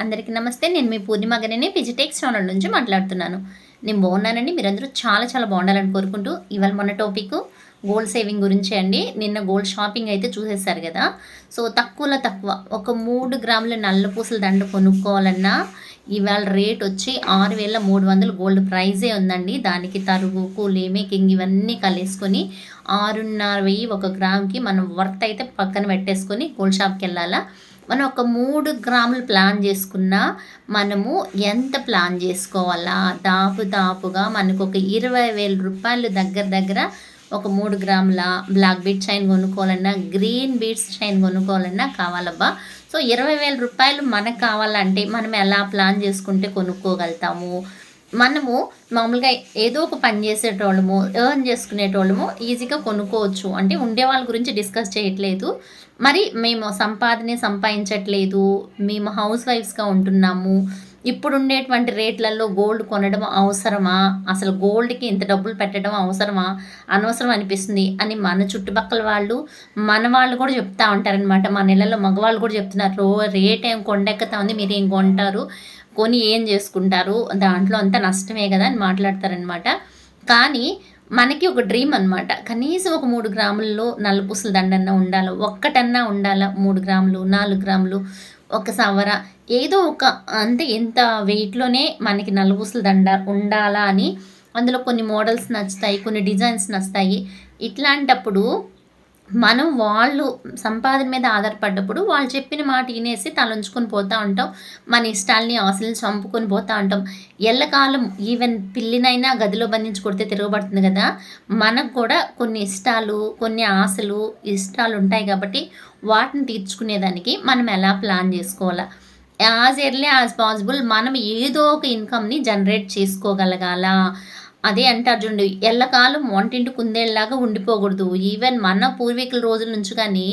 అందరికీ నమస్తే. నేను మీ పూర్ణిమ గని పిజిటెక్స్ ఛానల్ నుంచి మాట్లాడుతున్నాను. నేను బాగున్నానండి. మీరందరూ చాలా చాలా బాగుండాలని కోరుకుంటూ ఇవాళ మన టాపిక్ గోల్డ్ సేవింగ్ గురించి అండి. నిన్న గోల్డ్ షాపింగ్ అయితే చూసేసారు కదా. సో తక్కువలో తక్కువ ఒక మూడు గ్రాముల నల్ల పూసల దండ కొనుక్కోవాలన్నా ఇవాళ రేట్ వచ్చి ఆరు వేల మూడు వందలు గోల్డ్ ప్రైజే ఉందండి. దానికి తరుగు కూలి మేకింగ్ ఇవన్నీ కలిసుకొని ఆరున్నర వెయ్యి ఒక గ్రామ్కి మనం వర్త్ అయితే పక్కన పెట్టేసుకొని గోల్డ్ షాప్కి వెళ్ళాలా? మనం ఒక మూడు గ్రాములు ప్లాన్ చేసుకున్నా మనము ఎంత ప్లాన్ చేసుకోవాలా? దాపు దాపుగా మనకు ఒక ఇరవై వేల రూపాయలు దగ్గర దగ్గర ఒక మూడు గ్రాముల బ్లాక్ బీట్ చైన్ కొనుక్కోవాలన్నా గ్రీన్ బీట్స్ చైన్ కొనుక్కోవాలన్నా కావాలబ్బా. సో ఇరవై వేల రూపాయలు మనకు కావాలంటే మనం ఎలా ప్లాన్ చేసుకుంటే కొనుక్కోగలుగుతాము? మనము మామూలుగా ఏదో ఒక పని చేసేటోళ్ళము ఎర్న్ చేసుకునేటోళ్ళము ఈజీగా కొనుక్కోవచ్చు. అంటే ఉండే వాళ్ళ గురించి డిస్కస్ చేయట్లేదు. మరి మేము సంపాదనే సంపాదించట్లేదు. మేము హౌస్ వైఫ్స్గా ఉంటున్నాము. ఇప్పుడు ఉండేటువంటి రేట్లలో గోల్డ్ కొనడం అవసరమా? అసలు గోల్డ్కి ఇంత డబ్బులు పెట్టడం అవసరమా? అనవసరం అనిపిస్తుంది. అని మన చుట్టుపక్కల వాళ్ళు మన వాళ్ళు కూడా చెప్తా ఉంటారనమాట మన నెలలో మగవాళ్ళు కూడా చెప్తున్నారు. రేట్ ఏం కొండెక్కుతా ఉంది మీరు ఏం కొంటారు? కొని ఏం చేసుకుంటారు? దాంట్లో అంతా నష్టమే కదా అని మాట్లాడతారనమాట కానీ మనకి ఒక డ్రీమ్ అనమాట కనీసం ఒక మూడు గ్రాముల్లో నలుపుసలు దండన్నా ఉండాలి? ఒక్కటన్నా ఉండాలా? మూడు గ్రాములు నాలుగు గ్రాములు ఒక సవర ఏదో ఒక అంటే ఎంత వెయిట్లోనే మనకి నల్లపూసల దండ ఉండాలా అని అందులో కొన్ని మోడల్స్ నచ్చుతాయి కొన్ని డిజైన్స్ నచ్చుతాయి. ఇట్లాంటప్పుడు మనం వాళ్ళు సంపాదన మీద ఆధారపడ్డప్పుడు వాళ్ళు చెప్పిన మాట వినేసి తలంచుకొని పోతూ ఉంటాం. మన ఇష్టాలని ఆశలని చంపుకొని పోతూ ఉంటాం. ఎల్లకాలం ఈవెన్ పిల్లినైనా గదిలో బంధించి కొడితే తిరగబడుతుంది కదా. మనకు కూడా కొన్ని ఇష్టాలు కొన్ని ఆశలు ఇష్టాలు ఉంటాయి కాబట్టి వాటిని తీర్చుకునేదానికి మనం ఎలా ప్లాన్ చేసుకోవాలా? యాజ్ ఎర్లీ యాజ్ పాసిబుల్ మనం ఏదో ఒక ఇన్కమ్ని జనరేట్ చేసుకోగలగాల? అదే అంటారు చూడండి ఎల్లకాలం వంటింటి కుందేళ్ళలాగా ఉండిపోకూడదు. ఈవెన్ మన పూర్వీకుల రోజుల నుంచి కానీ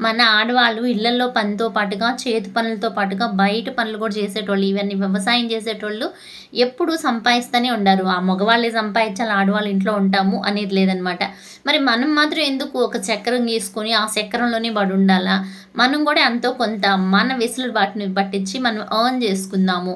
మన ఆడవాళ్ళు ఇళ్ళలో పనితో పాటుగా చేతి పనులతో పాటుగా బయట పనులు కూడా చేసేటోళ్ళు ఈవెన్ వ్యవసాయం చేసేటోళ్ళు ఎప్పుడూ సంపాదిస్తూనే ఉండారు. ఆ మగవాళ్ళే సంపాదించాలి ఆడవాళ్ళు ఇంట్లో ఉంటాము అనేది లేదనమాట. మరి మనం మాత్రం ఎందుకు ఒక చక్రం గీసుకొని ఆ చక్రంలోనే పడి ఉండాలా? మనం కూడా ఎంతో కొంత మన విసులు వాటిని పట్టించి మనం ఎర్న్ చేసుకుందాము.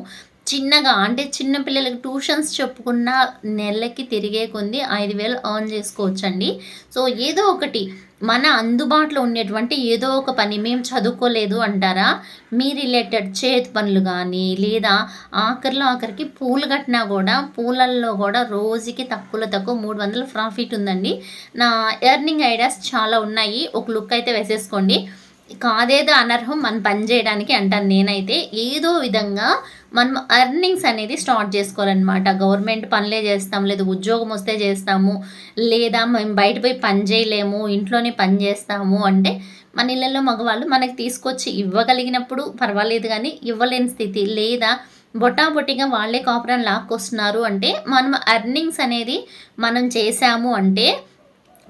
చిన్నగా అంటే చిన్న పిల్లలకి ట్యూషన్స్ చెప్పుకున్న నెలకి తిరిగే కొంది ఐదు వేలు ఎర్న్ చేసుకోవచ్చండి. సో ఏదో ఒకటి మన అందుబాటులో ఉండేటువంటి ఏదో ఒక పని మేము చదువుకోలేదు అంటారా? మీ రిలేటెడ్ చేతి పనులు కానీ లేదా ఆఖరిలో ఆఖరికి పూలు కట్టినా కూడా పూలల్లో కూడా రోజుకి తక్కువలో తక్కువ మూడు వందల ప్రాఫిట్ ఉందండి. నా ఎర్నింగ్ ఐడియాస్ చాలా ఉన్నాయి. ఒక లుక్ అయితే వేసేసుకోండి. కాదేదో అనర్హం మనం పని చేయడానికి అంటాను నేనైతే. ఏదో విధంగా మనం అర్నింగ్స్ అనేది స్టార్ట్ చేసుకోవాలన్నమాట. గవర్నమెంట్ పనులే చేస్తాం లేదు ఉద్యోగం వస్తే చేస్తాము లేదా మేము బయట పోయి పని చేయలేము ఇంట్లోనే పని చేస్తాము అంటే మన ఇళ్ళల్లో మగవాళ్ళు మనకి తీసుకొచ్చి ఇవ్వగలిగినప్పుడు పర్వాలేదు కానీ ఇవ్వలేని స్థితి. లేదా బొటాబొటిగా వాళ్ళే కాపురం లాక్కొస్తున్నారు అంటే మనం అర్నింగ్స్ అనేది మనం చేసాము అంటే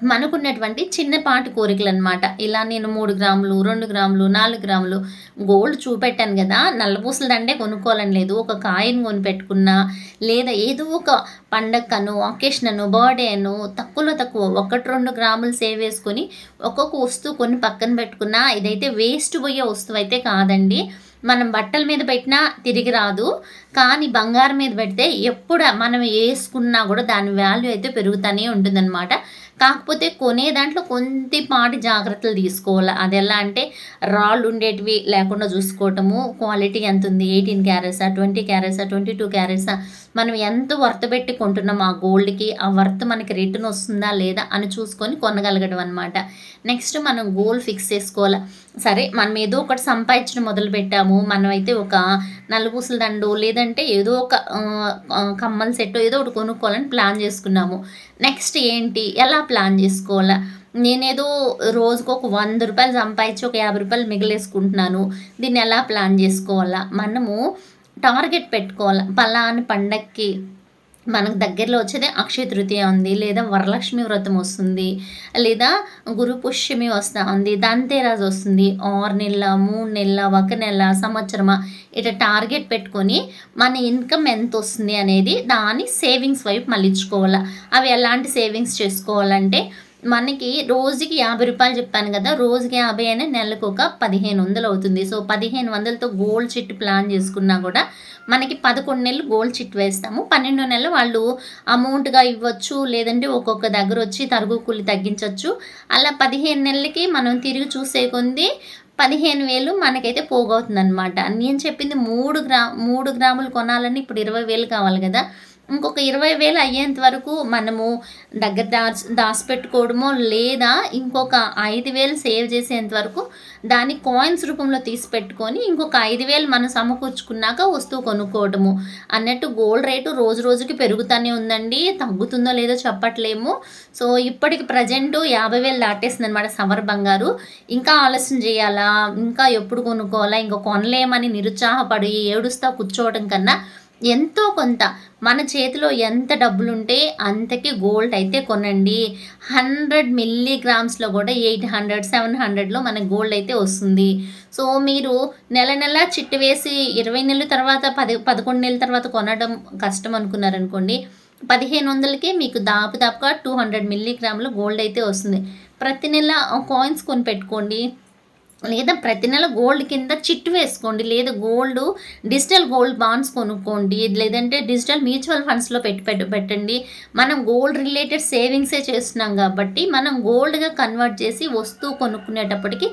మనకున్నటువంటి చిన్నపాటి కోరికలు అనమాట ఇలా నేను మూడు గ్రాములు రెండు గ్రాములు నాలుగు గ్రాములు గోల్డ్ చూపెట్టాను కదా నల్లపూసలు దండే కొనుక్కోవాలని లేదు. ఒక కాయిన్ కొనిపెట్టుకున్నా లేదా ఏదో ఒక పండగను అకేషన్ అను బర్త్డే అను తక్కువలో తక్కువ ఒకటి రెండు గ్రాములు సేవ్ వేసుకొని ఒక్కొక్క వస్తువు కొన్ని పక్కన పెట్టుకున్నా ఇదైతే వేస్ట్ పోయే వస్తువు అయితే కాదండి. మనం బట్టల మీద పెట్టినా తిరిగి రాదు. కానీ బంగారం మీద పెడితే ఎప్పుడు మనం వేసుకున్నా కూడా దాని వాల్యూ అయితే పెరుగుతూనే ఉంటుందన్నమాట. కాకపోతే కొనే దాంట్లో కొద్దిపాటి జాగ్రత్తలు తీసుకోవాలి. అది ఎలా అంటే రాళ్ళు ఉండేటివి లేకుండా చూసుకోవటము క్వాలిటీ ఎంత ఉంది ఎయిటీన్ క్యారెట్సా ట్వంటీ క్యారెట్సా ట్వంటీ టూ క్యారెట్సా మనం ఎంత వర్త్ పెట్టి కొంటున్నాం ఆ గోల్డ్కి ఆ వర్త్ మనకి రిటర్న్ వస్తుందా లేదా అని చూసుకొని కొనగలగడం అనమాట నెక్స్ట్ మనం గోల్ ఫిక్స్ చేసుకోవాలి. సరే మనం ఏదో ఒకటి సంపాదించడం మొదలు పెట్టాము. మనమైతే ఒక నలుపూసల దండు లేదంటే ఏదో ఒక కమ్మల సెట్ ఏదో ఒకటి కొనుక్కోవాలని ప్లాన్ చేసుకున్నాము. నెక్స్ట్ ఏంటి? ఎలా ప్లాన్ చేసుకోవాలా? నేనేదో రోజుకు ఒక వంద రూపాయలు సంపాదించి ఒక యాభై రూపాయలు మిగిలేసుకుంటున్నాను. దీన్ని ఎలా ప్లాన్ చేసుకోవాలా? మనము టార్గెట్ పెట్టుకోవాలి పలాని పండక్కి మనకు దగ్గరలో వచ్చేది అక్షయ తృతీయ ఉంది లేదా వరలక్ష్మి వ్రతం వస్తుంది లేదా గురు పుష్యమి వస్తూ ఉంది దంతేరాజ్ వస్తుంది ఆరు నెలల మూడు నెలల ఒక నెల సంవత్సరమా ఇట్లా టార్గెట్ పెట్టుకొని మన ఇన్కమ్ ఎంత వస్తుంది అనేది దాని సేవింగ్స్ వైపు మళ్ళించుకోవాలి. అవి ఎలాంటి సేవింగ్స్ చేసుకోవాలంటే మనకి రోజుకి యాభై రూపాయలు చెప్పాను కదా రోజుకి యాభై అయినా నెలకు ఒక పదిహేను వందలు అవుతుంది. సో పదిహేను వందలతో గోల్డ్ చిట్ ప్లాన్ చేసుకున్నా కూడా మనకి పదకొండు నెలలు గోల్డ్ చిట్ వేస్తాము. పన్నెండు నెలలు వాళ్ళు అమౌంట్గా ఇవ్వచ్చు లేదంటే ఒక్కొక్క దగ్గర వచ్చి తరుగు కూలి తగ్గించవచ్చు అలా పదిహేను నెలలకి మనం తిరిగి చూసే కొంది పదిహేను వేలు మనకైతే పోగవుతుంది అనమాట నేను చెప్పింది మూడు గ్రా మూడు గ్రాములు కొనాలని ఇప్పుడు ఇరవై వేలు కావాలి కదా. ఇంకొక ఇరవై వేలు అయ్యేంత వరకు మనము దగ్గర దాచి దాచిపెట్టుకోవడమో లేదా ఇంకొక ఐదు వేలు సేవ్ చేసేంత వరకు దాన్ని కాయిన్స్ రూపంలో తీసి పెట్టుకొని ఇంకొక ఐదు వేలు మనం సమకూర్చుకున్నాక వస్తువు కొనుక్కోవడము. అన్నట్టు గోల్డ్ రేటు రోజు రోజుకి పెరుగుతూనే ఉందండి. తగ్గుతుందో లేదో చెప్పట్లేము. సో ఇప్పటికి ప్రజెంట్ యాభై వేలు దాటేసింది అనమాట సవర్ బంగారు. ఇంకా ఆలస్యం చేయాలా? ఇంకా ఎప్పుడు కొనుక్కోవాలా? ఇంకా కొనలేమని నిరుత్సాహపడి ఏడుస్తా కూర్చోవడం కన్నా ఎంతో కొంత మన చేతిలో ఎంత డబ్బులు ఉంటే అంతకి గోల్డ్ అయితే కొనండి. హండ్రెడ్ మిల్లీగ్రామ్స్లో కూడా ఎయిట్ హండ్రెడ్ సెవెన్ హండ్రెడ్లో మనకి గోల్డ్ అయితే వస్తుంది. సో మీరు నెల నెల చిట్టు వేసి ఇరవై నెలల తర్వాత పది పదకొండు నెలల తర్వాత కొనడం కష్టం అనుకున్నారనుకోండి పదిహేను వందలకే మీకు దాపు దాపుగా టూ హండ్రెడ్ మిల్లీగ్రాములు గోల్డ్ అయితే వస్తుంది. ప్రతి నెల కాయిన్స్ కొని పెట్టుకోండి. లేదా ప్రతి నెల గోల్డ్ కింద చిట్టు వేసుకోండి. లేదా గోల్డ్ డిజిటల్ గోల్డ్ బాండ్స్ కొనుక్కోండి. లేదంటే డిజిటల్ మ్యూచువల్ ఫండ్స్లో పెట్టి పెట్ట పెట్టండి. మనం గోల్డ్ రిలేటెడ్ సేవింగ్సే చేస్తున్నాం కాబట్టి మనం గోల్డ్గా కన్వర్ట్ చేసి వస్తువు కొనుక్కునేటప్పటికి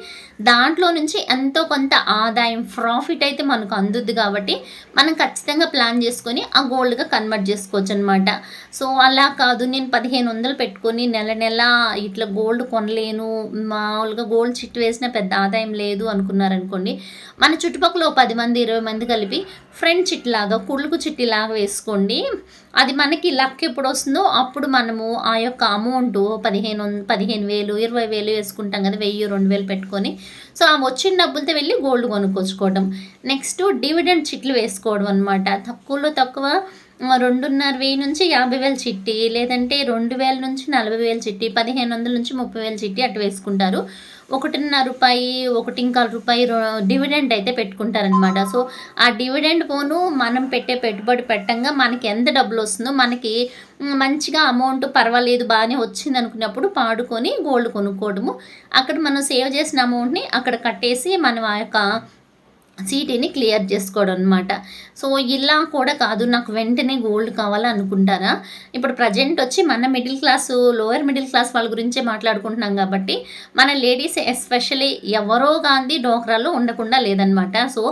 దాంట్లో నుంచి ఎంతో కొంత ఆదాయం ప్రాఫిట్ అయితే మనకు అందుద్ది కాబట్టి మనం ఖచ్చితంగా ప్లాన్ చేసుకొని ఆ గోల్డ్గా కన్వర్ట్ చేసుకోవచ్చు అనమాట సో అలా కాదు. నేను పదిహేను వందలు పెట్టుకొని నెల నెల ఇట్లా గోల్డ్ కొనలేను. మామూలుగా గోల్డ్ చిట్టు వేసిన పెద్ద ఆదాయం లేదు అనుకున్నారనుకోండి మన చుట్టుపక్కల పది మంది ఇరవై మంది కలిపి ఫ్రెండ్ చిట్లాగా కుళ్ళుకు చిట్టిలాగా వేసుకోండి. అది మనకి లక్ ఎప్పుడు వస్తుందో అప్పుడు మనము ఆ యొక్క అమౌంట్ పదిహేను పదిహేను వేలు ఇరవై వేలు వేసుకుంటాం కదా వెయ్యి రెండు వేలు పెట్టుకొని. సో ఆ వచ్చిన డబ్బులతో వెళ్ళి గోల్డ్ కొనుక్కొచ్చుకోవడం నెక్స్ట్ డివిడెండ్ చిట్లు వేసుకోవడం అనమాట తక్కువలో తక్కువ రెండున్నర వెయ్యి నుంచి యాభై వేల చిట్టి లేదంటే రెండు వేల నుంచి నలభై వేల చిట్టి పదిహేను వందల నుంచి ముప్పై వేల చిట్టి అటు వేసుకుంటారు. ఒకటిన్నర రూపాయి ఒకటి ఇంకా రూపాయి డివిడెండ్ అయితే పెట్టుకుంటారనమాట సో ఆ డివిడెండ్ పోను మనం పెట్టే పెట్టుబడి పెట్టంగా మనకి ఎంత డబ్బులు వస్తుందో మనకి మంచిగా అమౌంట్ పర్వాలేదు బాగానే వచ్చింది అనుకున్నప్పుడు పాడుకొని గోల్డ్ కొనుక్కోవడము. అక్కడ మనం సేవ్ చేసిన అమౌంట్ని అక్కడ కట్టేసి మనం ఆ యొక్క సీటీని క్లియర్ చేసుకోవడం అనమాట సో ఇలా కూడా కాదు. నాకు వెంటనే గోల్డ్ కావాలనుకుంటారా? ఇప్పుడు ప్రజెంట్ వచ్చి మన middle class lower middle class వాళ్ళ గురించే మాట్లాడుకుంటున్నాం కాబట్టి మన లేడీస్ ఎస్పెషలీ ఎవరో గాంధీ డోక్రాలో ఉండకుండా లేదనమాట సో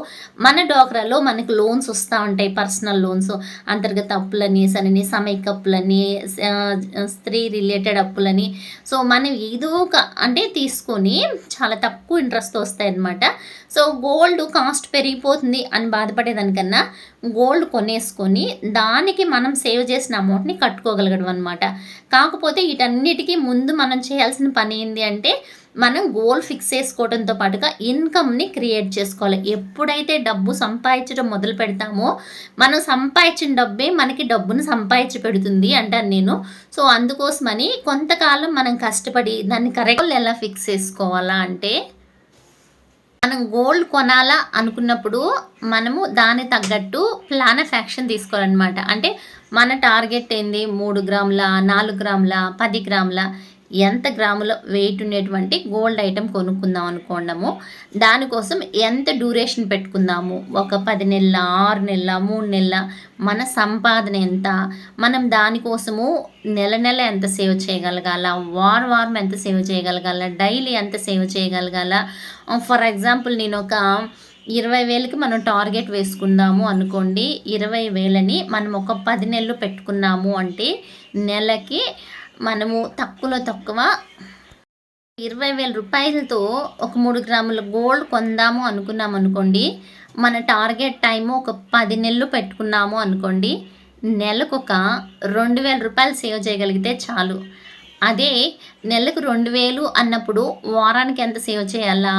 మన డోక్రాలో మనకు లోన్స్ వస్తూ ఉంటాయి పర్సనల్ లోన్స్. అంతర్గత అప్పులని సనని సమైక్ అప్పులని స్త్రీ రిలేటెడ్ అప్పులని. సో మనం ఏదో ఒక అంటే తీసుకొని చాలా తక్కువ ఇంట్రెస్ట్ వస్తాయి అనమాట సో గోల్డ్ కా కాస్ట్ పెరిగిపోతుంది అని బాధపడేదానికన్నా గోల్డ్ కొనేసుకొని దానికి మనం సేవ్ చేసిన అమౌంట్ని కట్టుకోగలగడం అనమాట కాకపోతే వీటన్నిటికీ ముందు మనం చేయాల్సిన పని ఏంటి అంటే మనం గోల్ ఫిక్స్ చేసుకోవడంతో పాటుగా ఇన్కమ్ని క్రియేట్ చేసుకోవాలి. ఎప్పుడైతే డబ్బు సంపాదించడం మొదలు పెడతామో మనం సంపాదించిన డబ్బే మనకి డబ్బును సంపాదించి పెడుతుంది అంటాను నేను. సో అందుకోసమని కొంతకాలం మనం కష్టపడి దాన్ని కరెక్ట్ ఎలా ఫిక్స్ చేసుకోవాలా అంటే మనం గోల్డ్ కొనాలా అనుకున్నప్పుడు మనము దాని తగ్గట్టు ప్లాన్ ఆఫ్ యాక్షన్ తీసుకోవాలన్నమాట. అంటే మన టార్గెట్ ఏంది? మూడు గ్రాముల? నాలుగు గ్రాముల? పది గ్రాముల? ఎంత గ్రాముల వెయిట్ ఉండేటువంటి గోల్డ్ ఐటెం కొనుక్కుందాం అనుకోండము దానికోసం ఎంత డ్యూరేషన్ పెట్టుకుందాము? ఒక పది నెలల ఆరు నెలల మూడు నెలల మన సంపాదన ఎంత? మనం దానికోసము నెల నెల ఎంత సేవ్ చేయగలగాల? వారం వారం ఎంత సేవ్ చేయగలగాల? డైలీ ఎంత సేవ్ చేయగలగాల? ఫర్ um, ఎగ్జాంపుల్ నేను ఒక ఇరవై వేలకి మనం టార్గెట్ వేసుకుందాము అనుకోండి ఇరవై వేలని మనం ఒక పది నెలలు పెట్టుకున్నాము అంటే నెలకి మనము తక్కువలో తక్కువ ఇరవై వేల రూపాయలతో ఒక మూడు గ్రాముల గోల్డ్ కొందాము అనుకున్నాము అనుకోండి. మన టార్గెట్ టైము ఒక పది నెలలు పెట్టుకున్నాము అనుకోండి. నెలకు ఒక రెండు వేల రూపాయలు సేవ్ చేయగలిగితే చాలు. అదే నెలకు రెండు వేలు అన్నప్పుడు వారానికి ఎంత సేవ్ చేయాలా?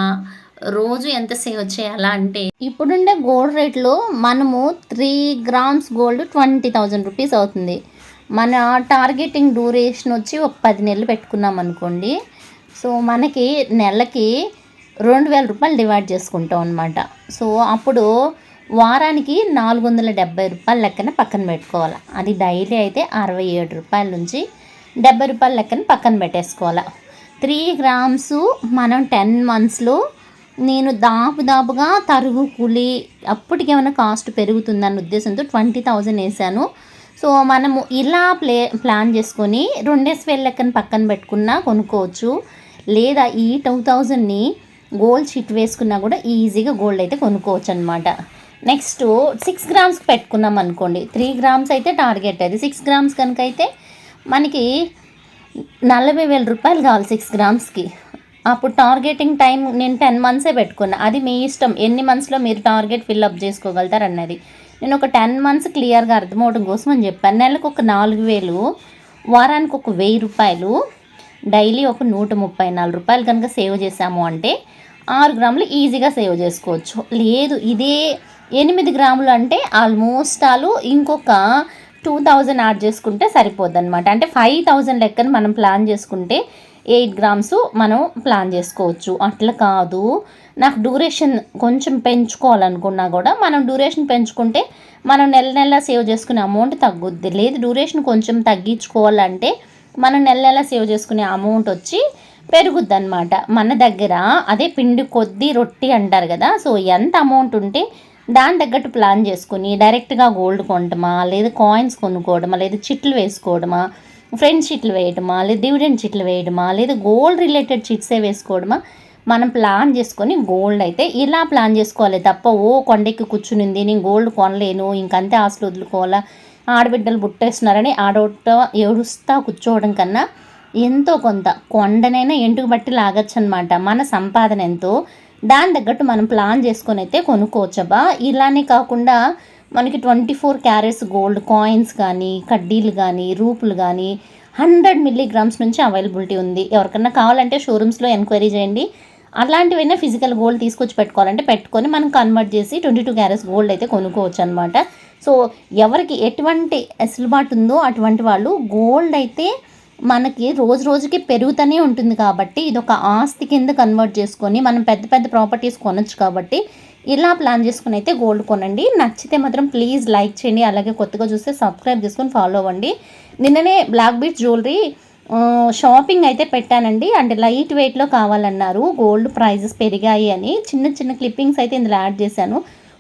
రోజు ఎంత సేవ్ చేయాలా అంటే ఇప్పుడుండే గోల్డ్ రేట్లో మనము three grams gold twenty thousand rupees అవుతుంది. మన టార్గెటింగ్ డ్యూరేషన్ వచ్చి ఒక పది నెలలు పెట్టుకున్నాం అనుకోండి. సో మనకి నెలకి రెండు వేల రూపాయలు డివైడ్ చేసుకుంటాం అనమాట సో అప్పుడు వారానికి నాలుగు వందల డెబ్బై రూపాయల లెక్కన పక్కన పెట్టుకోవాలి. అది డైలీ అయితే అరవై ఏడు రూపాయల నుంచి డెబ్బై రూపాయల లెక్కన పక్కన పెట్టేసుకోవాలి. త్రీ గ్రామ్స్ మనం టెన్ మంత్స్లో నేను దాపు దాపుగా తరుగు కూలి అప్పటికేమైనా కాస్ట్ పెరుగుతుందన్న ఉద్దేశంతో ట్వంటీ థౌజండ్ వేసాను. సో మనము ఇలా ప్లే ప్లాన్ చేసుకొని రెండేసి వేల లెక్కన పక్కన పెట్టుకున్నా కొనుక్కోవచ్చు. లేదా ఈ టూ థౌజండ్ని గోల్డ్ షీట్ వేసుకున్నా కూడా ఈజీగా గోల్డ్ అయితే కొనుక్కోవచ్చు అనమాట నెక్స్ట్ సిక్స్ గ్రామ్స్కి పెట్టుకున్నాం అనుకోండి. త్రీ గ్రామ్స్ అయితే టార్గెట్ అది. సిక్స్ గ్రామ్స్ కనుక అయితే మనకి నలభై వేల రూపాయలు కావాలి సిక్స్ గ్రామ్స్కి. అప్పుడు టార్గెటింగ్ టైం నేను టెన్ మంత్సే పెట్టుకున్నా. అది మీ ఇష్టం. ఎన్ని మంత్స్లో మీరు టార్గెట్ ఫిల్అప్ చేసుకోగలుగుతారు అన్నది నేను ఒక టెన్ మంత్స్ క్లియర్గా అర్థమవడం కోసం అని చెప్పాను. నెలకు ఒక నాలుగు వేలు వారానికి ఒక వెయ్యి రూపాయలు డైలీ ఒక నూట ముప్పై నాలుగు రూపాయలు కనుక సేవ్ చేసాము అంటే ఆరు గ్రాములు ఈజీగా సేవ్ చేసుకోవచ్చు. లేదు ఇదే ఎనిమిది గ్రాములు అంటే ఆల్మోస్ట్ ఆలు ఇంకొక టూ థౌజండ్ యాడ్ చేసుకుంటే సరిపోద్ది అనమాట అంటే ఫైవ్ థౌజండ్ లెక్కన మనం ప్లాన్ చేసుకుంటే ఎయిట్ గ్రామ్స్ మనం ప్లాన్ చేసుకోవచ్చు. అట్లా కాదు. నాకు డ్యూరేషన్ కొంచెం పెంచుకోవాలనుకున్నా కూడా మనం డ్యూరేషన్ పెంచుకుంటే మనం నెల నెల సేవ్ చేసుకునే అమౌంట్ తగ్గుద్ది. లేదు డ్యూరేషన్ కొంచెం తగ్గించుకోవాలంటే మనం నెల నెల సేవ్ చేసుకునే అమౌంట్ వచ్చి పెరుగుద్ది అనమాట మన దగ్గర అదే పిండి కొద్ది రొట్టి అంటారు కదా సో ఎంత అమౌంట్ ఉంటే దాని తగ్గట్టు ప్లాన్ చేసుకుని డైరెక్ట్గా గోల్డ్ కొనటమా లేదా కాయిన్స్ కొనుక్కోవడమా లేదా చిట్లు వేసుకోవడమా ఫ్రెండ్ చిట్లు వేయడమా లేదా డివిడెండ్ చిట్లు వేయడమా లేదా గోల్డ్ రిలేటెడ్ చిట్సే వేసుకోవడమా మనం ప్లాన్ చేసుకొని గోల్డ్ అయితే ఇలా ప్లాన్ చేసుకోవాలి తప్ప ఓ కొండెక్కి కూర్చునింది నేను గోల్డ్ కొనలేను ఇంకంతే ఆశలు వదులుకోవాలా ఆడబిడ్డలు బుట్టేస్తున్నారని ఆడొట్ట ఏడుస్తా కూర్చోవడం కన్నా ఎంతో కొంత కొండనైనా ఎంటుకు బట్టి లాగచ్చు అనమాట మన సంపాదన ఎంతో దాని తగ్గట్టు మనం ప్లాన్ చేసుకొని అయితే కొనుక్కోవచ్చబ్బా. ఇలానే కాకుండా మనకి twenty four carats gold coins కానీ కడ్డీలు కానీ రూపులు కానీ హండ్రెడ్ మిల్లీగ్రామ్స్ నుంచి అవైలబిలిటీ ఉంది. ఎవరికన్నా కావాలంటే షోరూమ్స్లో ఎంక్వైరీ చేయండి. అలాంటివైనా ఫిజికల్ గోల్డ్ తీసుకొచ్చి పెట్టుకోవాలంటే పెట్టుకొని మనం కన్వర్ట్ చేసి ట్వంటీ టూ క్యారెట్స్ గోల్డ్ అయితే కొనుక్కోవచ్చు అనమాట సో ఎవరికి ఎటువంటి వెసులుబాటు ఉందో అటువంటి వాళ్ళు గోల్డ్ అయితే మనకి రోజు రోజుకి పెరుగుతూనే ఉంటుంది కాబట్టి ఇది ఒక ఆస్తి కింద కన్వర్ట్ చేసుకొని మనం పెద్ద పెద్ద ప్రాపర్టీస్ కొనొచ్చు కాబట్టి ఇలా ప్లాన్ చేసుకుని అయితే గోల్డ్ కొనండి. నచ్చితే మాత్రం ప్లీజ్ లైక్ చేయండి. అలాగే కొత్తగా చూస్తే సబ్స్క్రైబ్ చేసుకొని ఫాలో అవ్వండి. నిన్ననే బ్లాక్ బీట్ జ్యువెలరీ షాపింగ్ అయితే పెట్టానండి. అంటే లైట్ వెయిట్లో కావాలన్నారు. గోల్డ్ ప్రైజెస్ పెరిగాయి అని చిన్న చిన్న క్లిప్పింగ్స్ అయితే ఇందులో యాడ్ చేశాను.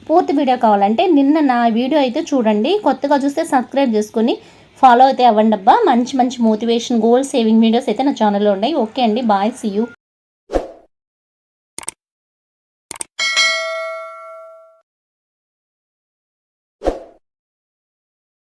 పూర్తి వీడియో కావాలంటే నిన్న నా వీడియో అయితే చూడండి. కొత్తగా చూస్తే సబ్స్క్రైబ్ చేసుకొని ఫాలో అయితే అవ్వండి అబ్బా మంచి మంచి మోటివేషన్ గోల్ సేవింగ్ వీడియోస్ అయితే నా ఛానల్లో ఉన్నాయి. ఓకే అండి. బాయ్. See you